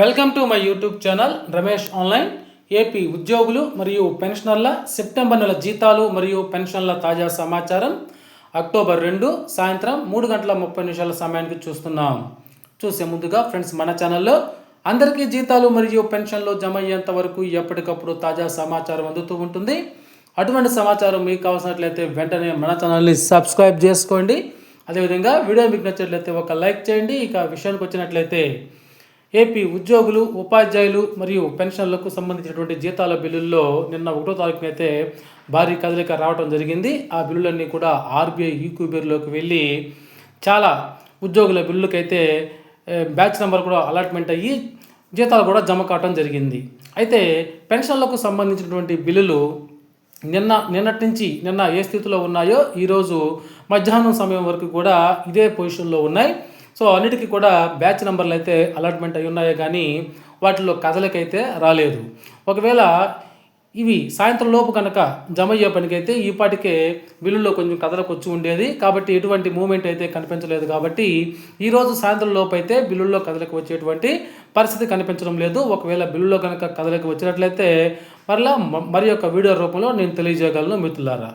Welcome to my YouTube channel Ramesh online AP ఉద్యోగులు మరియు పెన్షనర్ల September నెల జీతాలు మరియు పెన్షన్ల తాజా సమాచారం అక్టోబర్ రెండు సాయంత్రం మూడు గంటల ముప్పై నిమిషాల సమయానికి చూస్తున్నాం. చూసే ముందుగా ఫ్రెండ్స్ మన ఛానల్లో అందరికీ జీతాలు మరియు పెన్షన్లు జమ అయ్యేంత వరకు ఎప్పటికప్పుడు తాజా సమాచారం అందుతూ ఉంటుంది. అటువంటి సమాచారం మీకు కావాల్సినట్లయితే వెంటనే మన ఛానల్ని సబ్స్క్రైబ్ చేసుకోండి. అదేవిధంగా వీడియో మీకు నచ్చినట్లయితే ఒక లైక్ చేయండి. ఇక విషయానికి వచ్చినట్లయితే ఏపీ ఉద్యోగులు ఉపాధ్యాయులు మరియు పెన్షన్లకు సంబంధించినటువంటి జీతాల బిల్లుల్లో నిన్న ఒకటో తారీఖున అయితే భారీ కదలిక రావడం జరిగింది. ఆ బిల్లులన్నీ కూడా ఆర్బీఐ ఈక్యూబీర్లోకి వెళ్ళి చాలా ఉద్యోగుల బిల్లులకైతే బ్యాచ్ నెంబర్ కూడా అలాట్మెంట్ అయ్యి జీతాలు కూడా జమ కావటం జరిగింది. అయితే పెన్షన్లకు సంబంధించినటువంటి బిల్లులు నిన్న నిన్నటి నుంచి నిన్న ఏ స్థితిలో ఉన్నాయో ఈరోజు మధ్యాహ్నం సమయం వరకు కూడా ఇదే పొజిషన్లో ఉన్నాయి. సో అన్నిటికీ కూడా బ్యాచ్ నెంబర్లు అయితే అలాట్మెంట్ అయి ఉన్నాయో కానీ వాటిలో కథలకైతే రాలేదు. ఒకవేళ ఇవి సాయంత్రం లోపు కనుక జమ అయ్యే పనికైతే ఈ పాటికే బిల్లులో కొంచెం కథలకు వచ్చి ఉండేది. కాబట్టి ఎటువంటి మూమెంట్ అయితే కనిపించలేదు కాబట్టి ఈరోజు సాయంత్రం లోపు అయితే బిల్లుల్లో కథలకు వచ్చేటువంటి పరిస్థితి కనిపించడం లేదు. ఒకవేళ బిల్లులో కనుక కథలకు వచ్చినట్లయితే మరలా మరి యొక్క వీడియో రూపంలో నేను తెలియజేయగలను మిత్రులారా.